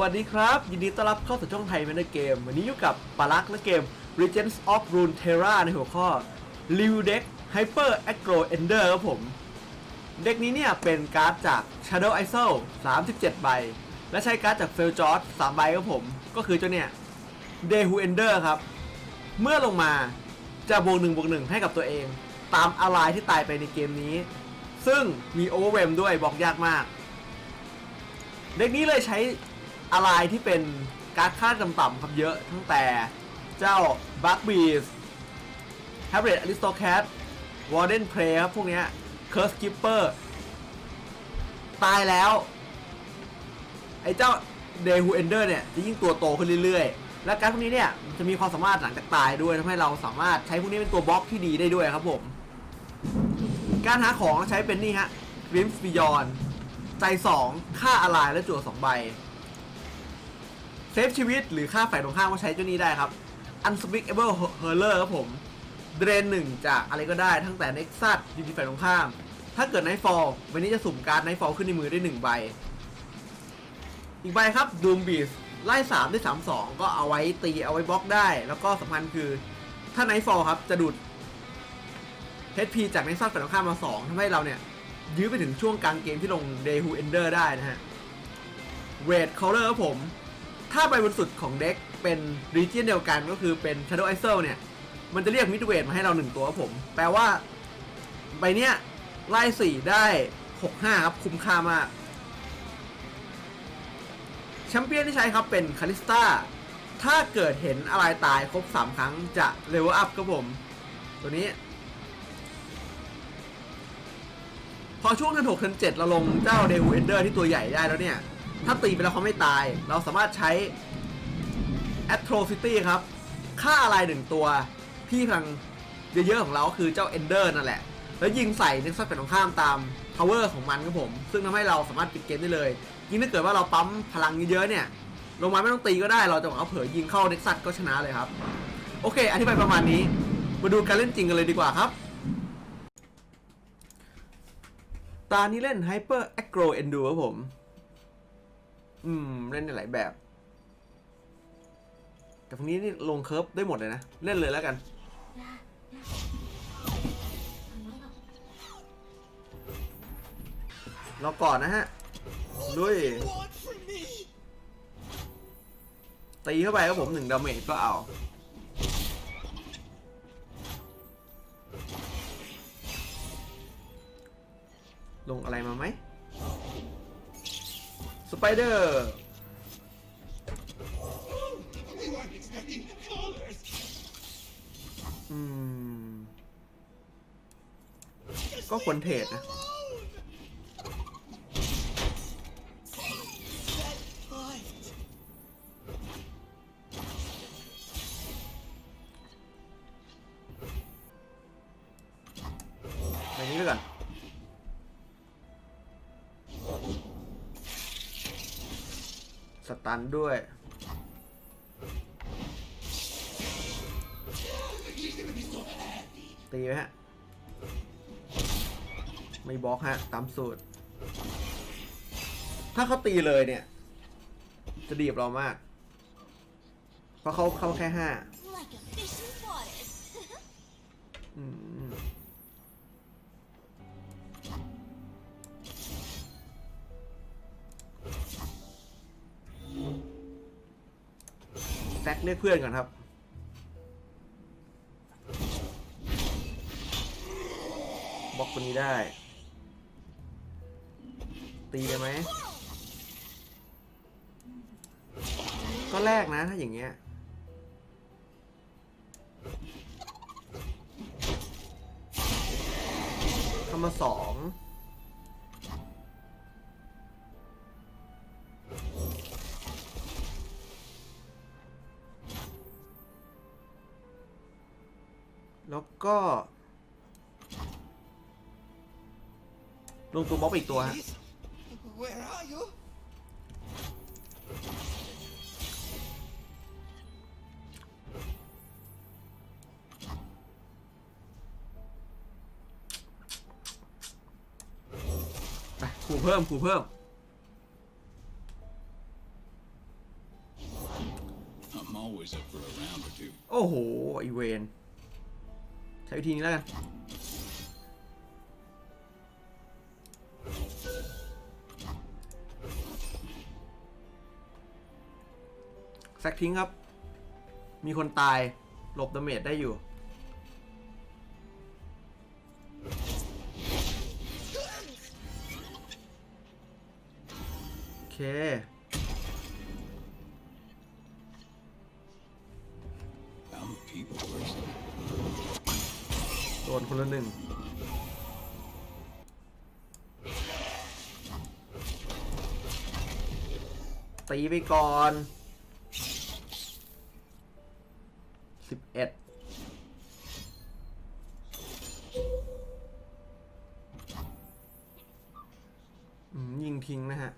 วัสดีครับ ยินดีต้อนรับเข้าสู่ช่องไทยแมนเกม วันนี้อยู่กับปารักและเกม Regents of Runeterra ในหัวข้อ r e w Deck Hyper Aggro Ender ครับผม เด็กนี้เนี่ยเป็นการ์ดจาก Shadow Isle 37 ใบ และใช้การ์ดจาก f e l j o r d 3ใบครับผม ก็คือเจ้าเนี่ย Dehu Ender ครับ เมื่อลงมาจะบวกหนึ่งบวกหนึ่งให้กับตัวเอง ตามอะไรที่ตายไปในเกมนี้ ซึ่งมี Overwhelm ด้วยบอกยากมาก เด็กนี้เลยใช้ อะไรที่เป็นการค่าต่ำๆครับเยอะตั้งแต่เจ้า b u g b e a s h a b r e t Aristocrat Warden Prey ครับพวกเนี้ย Curse Keeper ตายแล้ว ไอ้เจ้า d e h u Ender เนี่ย จะยิ่งตัวโตขึ้นเรื่อยๆ และการพวกนี้เนี่ย จะมีความสามารถหลังจากตายด้วยทำให้เราสามารถใช้พวกนี้เป็นตัวบล็อกที่ดีได้ด้วยครับผม การหาของใช้เป็นนี่ฮะ Grimms Beyond ใจ 2 ค่าอะไรและจั่ว2ใบ เซฟชีวิตหรือค่าฝ่ายตรงข้ามก็ใช้เจ้านี้ได้ครับ Unspeakable Hurler ครับผมเดรนหนึ่งจากอะไรก็ได้ตั้งแต่ Nexus ยูนิฝ่ายตรงข้าม ถ้าเกิด Nightfall วันนี้จะสุ่มการ์ด Nightfall ขึ้นในมือได้1ใบ อีกใบครับ Doom Beast ไล่3ได้3 2 ก็เอาไว้ตีเอาไว้บล็อกได้ แล้วก็สำคัญคือถ้า Nightfall ครับจะดูด HP จาก Nexus ฝ่ายตรงข้ามมา 2ทำให้เราเนี่ย ยื้อไปถึงช่วงกลางเกมที่ลง Dehu Ender ได้นะฮะ Red Color ครับผม ถ้าใบบนสุดของเด็กเป็น Region เดียวกันก็คือเป็น Shadow Isle เนี่ย มันจะเรียก Midweight มาให้เรา 1 ตัวครับผม แปลว่าใบเนี้ยไล่4ได้ 6-5 ครับคุ้มค่ามากแชมเปี้ยนที่ใช้ครับเป็นคาริสตาถ้าเกิดเห็นอะไรตายครบ 3 ครั้งจะเลเวลอัพครับผม ตัวนี้ พอช่วงทันหกทันเจ็ดเราลงเจ้าเดวูเอนเดอร์ที่ตัวใหญ่ได้แล้วเนี่ย ถ้าตีไปแล้วเขาไม่ตาย เราสามารถใช้ Atrocity ครับค่าอะไรหนึ่งตัวที่พลังเยอะๆของเราคือเจ้า Ender นั่นแหละ แล้วยิงใส่เน็กซัสเป็นตรงข้ามตาม power ของมันครับผม ซึ่งทำให้เราสามารถปิดเกมได้เลย ยิ่งถ้าเกิดว่าเราปั๊มพลังเยอะๆเนี่ยลงมาไม่ต้องตีก็ได้ เราจะเอาเผลอยิงเข้าเน็กซัสก็ชนะเลยครับ โอเค อธิบายประมาณนี้ มาดูการเล่นจริงกันเลยดีกว่าครับ ตานี้เล่น Hyper Aggro Endo ครับผม อืม เล่นได้หลายแบบ แต่พวกนี้นี่ลงเคิร์ฟได้หมดเลยนะ เล่นเลยแล้วกัน เรอก่อนนะฮะด้วยตีเข้าไปครับผมหนึ่งดาเมจก็เอาลงอะไรมาไหม ไปเดอร์ก็ควรเทรดนะ ตันด้วย ตีไหมฮะ ไม่บล็อกฮะ ตามสูตร ถ้าเขาตีเลยเนี่ย จะดีกับเรามาก เพราะเขาเข้าแค่ห้า Like a fish in water. อืม เรียกเพื่อนก่อนครับ บล็อกตัวนี้ได้ ตีได้ไหม ก็แรกนะถ้าอย่างเงี้ย เข้ามาสอง ก็ ลงตัวบล็อกไปอีกตัวฮะ Where are you? ไปขู่เพิ่มขู่เพิ่ม always up for a round or two. โอ้โหไอเวน ใช้วิธีนี้แล้วกันแซกทิ้งครับ มีคนตายหลบดาเมจได้อยู่โอเค นคนละหนึ่งตีไปก่อนสิบเอ็ดยิงทิ้งนะฮะ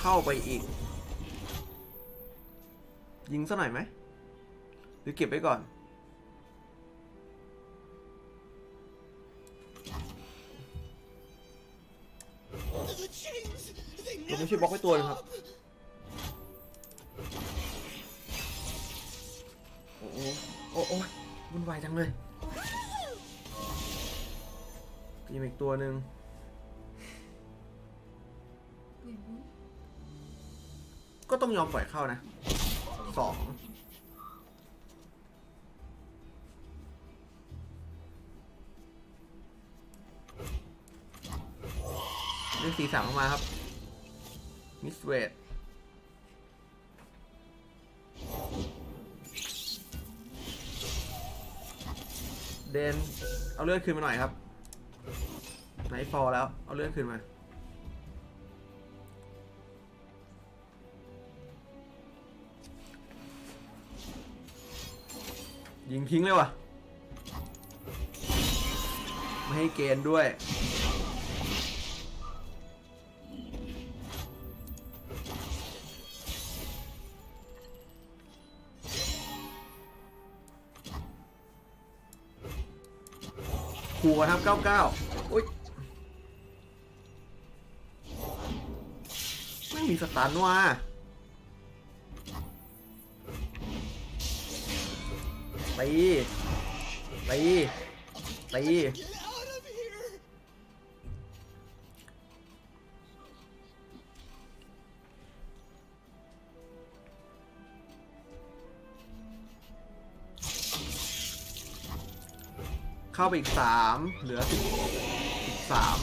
เข้าไปอีก ยิงซะหน่อยไหม หรือเก็บไว้ก่อน The chains! They ผม never ไม่ใช่บล็อกไว้ตัวนึงครับ stop. โอ้โหโอ้โอ้ยวุ่นวายจังเลยยิงอีกตัวหนึ่งก็ต้องยอมปล่อยเข้านะ สองเล่นสีสามออกมาครับ มิสเวดเดน เอาเลือดคืนมาหน่อยครับไนท์ฟอลแล้ว เอาเลือดคืนมา ยิงทิ้งเลยว่ะ ไม่ให้เกณฑ์ด้วยหัวครับ 99 อุ้ย ไม่มีสตันว่ะ ตีตีตีเข้าไปอีกสามเหลือสิบสาม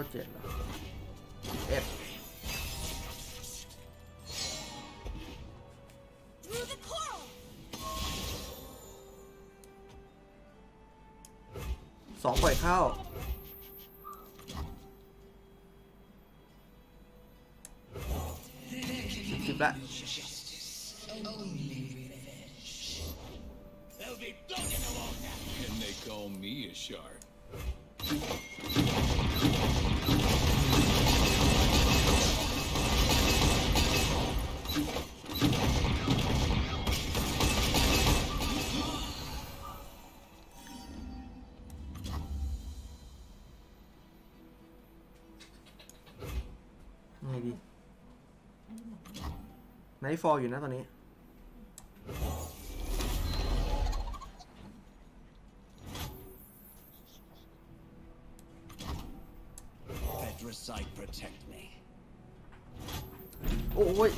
เก้าเจ็ดเหรอเอ็ด Through the coral. สองปล่อยเข้าสิบละ นท์ฟอลอยู่นะตอนนี้ Petricite protect me. โอ้ย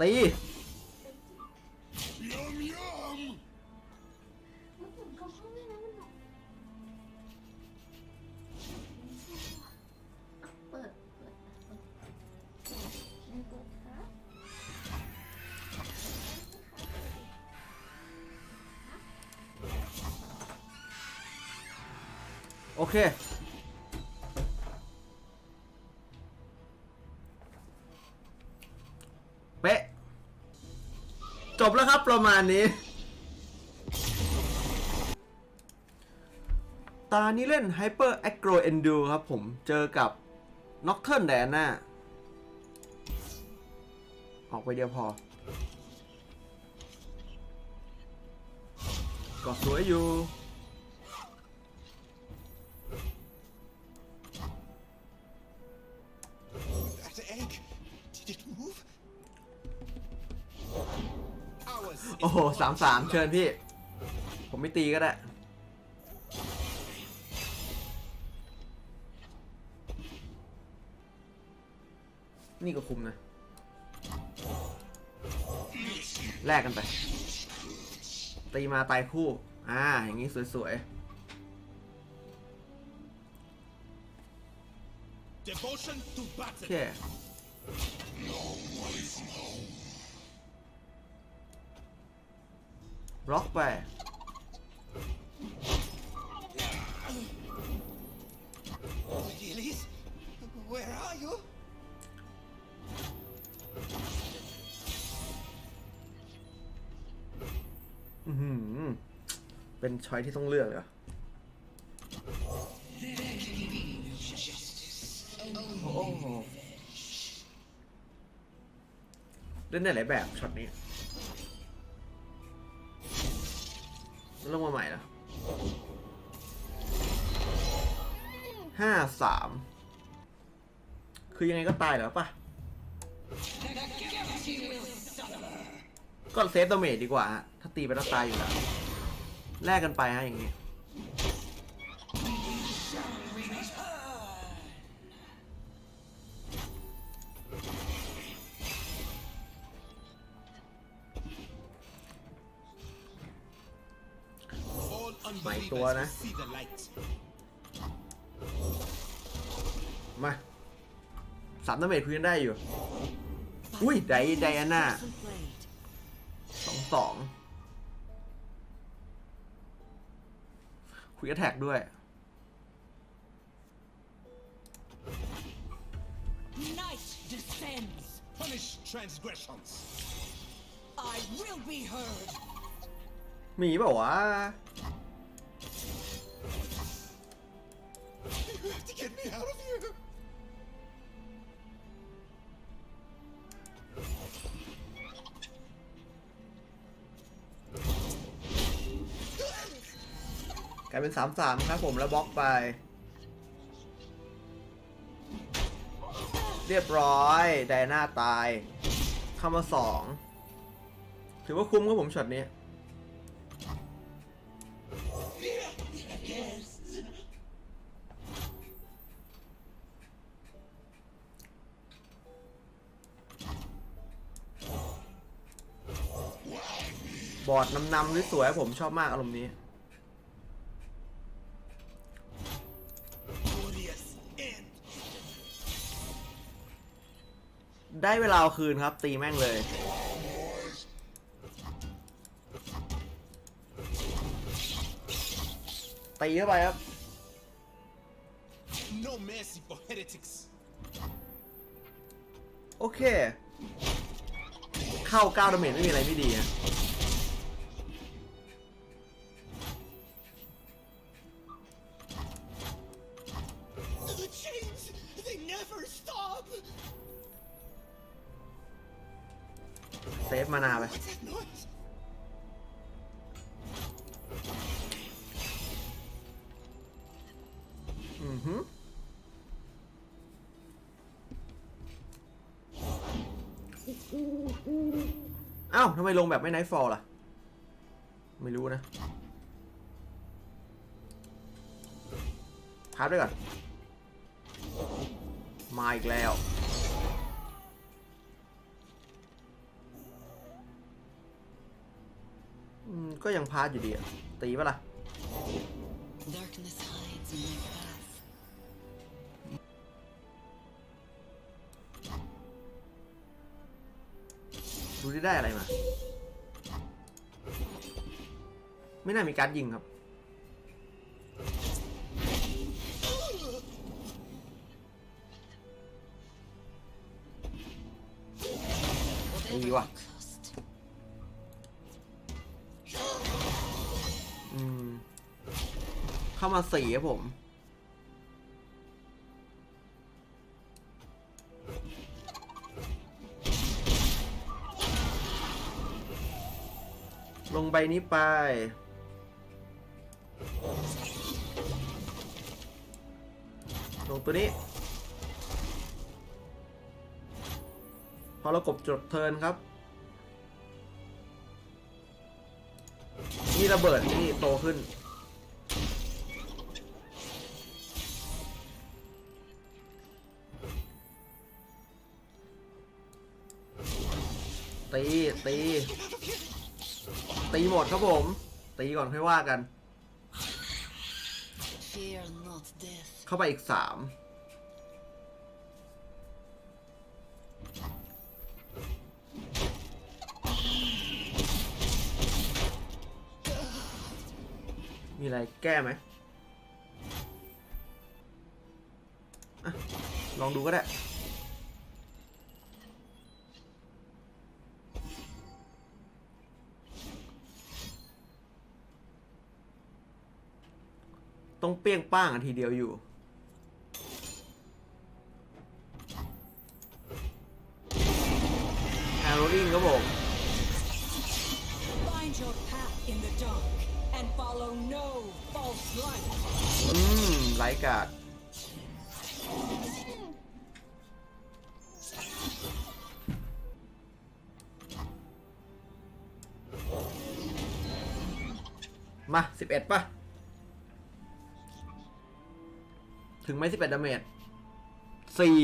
ตีโอเค มาณนี้ ตานี้เล่น Hyper Agro Endu ครับผม เจอกับ Nocturne d a n a ออกไปเดียวพอ ก็สวยอยู่ โอ้โหสามสามเชิญพี่ ผมไม่ตีก็ได้ นี่ก็คุมนะ แลกกันไป ตีมาตายคู่ อ่า อย่างนี้สวย Devotion to ๆโอ battle. เค ล็อกไป Lilies, where are you? อือหือเป็นช้อยที่ต้องเลือกเลยเหรอโอ้โหเล่นได้หลายแบบช็อตนี้ ลงมาใหม่ละห้าสามคือยังไงก็ตายแล้วปะก็เซฟตัวเมดดีกว่า ถ้าตีไปแล้วตายอยู่แล้วแลกกันไปฮะอย่างนี้ Mày unbelievers tua nè. will see the light. มาสามดาเมจคุยกันได้อยู่ อุ้ยไดไดอาน่าสองสองคุยกันแท็กด้วย Night descends. Punish transgressions. I will be heard. มีเปล่าวะ You have to get me out of here. กลายเป็นสามสามครับผมแล้วบล็อกไป เรียบร้อยไดน่าตายเข้ามาสองถือว่าคุ้มครับผมช็อตนี้ บอร์ดนำๆสวยๆผมชอบมากอารมณ์นี้ Glorious end. ได้เวลาเอาคืนครับ ตีแม่งเลย ตีเข้าไปครับ No mercy for heretics. โอเค เข้า9ดาเมจไม่มีอะไรไม่ดีนะ อ้าทำไมลงแบบไม่ไนท์ฟอลล่ะ ไม่รู้นะพักด้วยก่อน มาอีกแล้ว ก็ยังพาดอยู่ดีอะตีปะล่ะ ที่ได้อะไรมา ไม่น่ามีการยิงครับ ดีว่ะอืม เข้ามาสี่ครับผม ลงใบนี้ไป ลงตัวนี้ พอเรากบจดเทินครับ นี่ระเบิดนี่โตขึ้นตีตี ตีหมดครับผม ตีก่อนค่อยว่ากัน Fear not death. เข้าไปอีกสามมีอะไรแก้ไหมอะลองดูก็ได้ ปี้ยงป้างอันทีเดียวอยู่ แอโรลิงครับผม Find your path in the dark and follow no false light. อืมไลกาดมาสิบเอ็ดป่ะ ถึงไหมสิบเอ็ดดาเมจสี่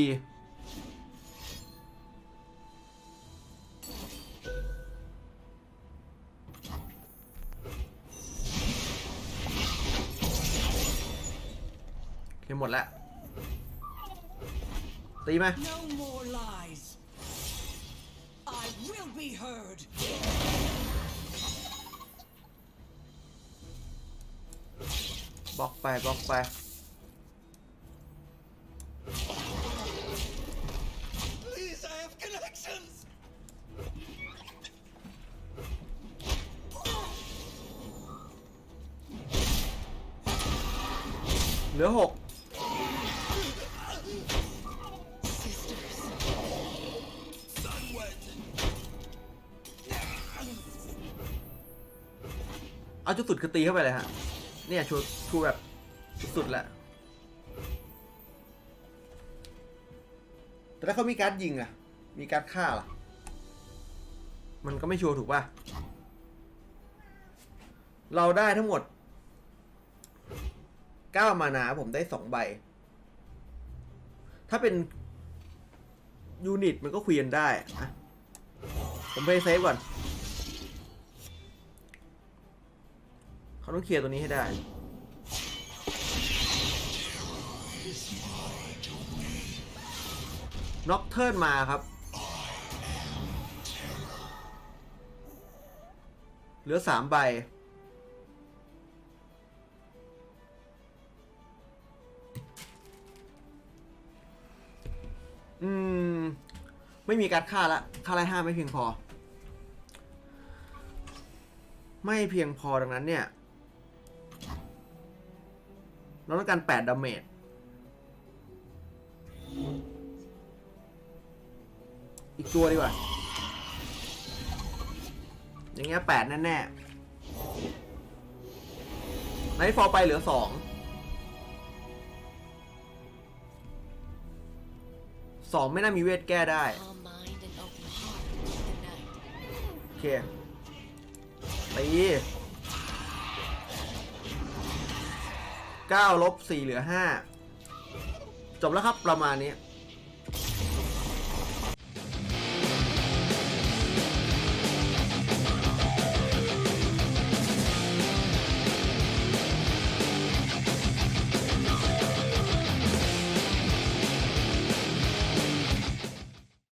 โอเคหมดแล้ว ตีไหม No more lies. I will be heard. บล็อกไปบล็อกไป เข้าไปเลยฮะ เนี่ยชูชูแบบสุดๆแหละ แต่ถ้าเขามีการ์ดยิงอะมีการ์ดฆ่าล่ะ มันก็ไม่ชัวร์ถูกป่ะ เราได้ทั้งหมด9มานาผมได้2ใบ ถ้าเป็นยูนิตมันก็คุยกันได้อะผมไปเซฟก่อน เขาต้องเคลียร์ตัวนี้ให้ได้ น็อกเทิร์นมาครับ เหลือสามใบ อืม ไม่มีการดค่าละค่าไล่ห้าไม่เพียงพอ ไม่เพียงพอดังนั้นเนี่ย เราต้องการ8ดาเมจอีกตัวดีกว่า อย่างเงี้ย8แน่ๆไนท์ฟอร์ไปเหลือ2 2ไม่น่ามีเวทแก้ได้ Calm mind and open heart. Good night. โอเคตี เก้าลบสี่เหลือห้าจบแล้วครับประมาณนี้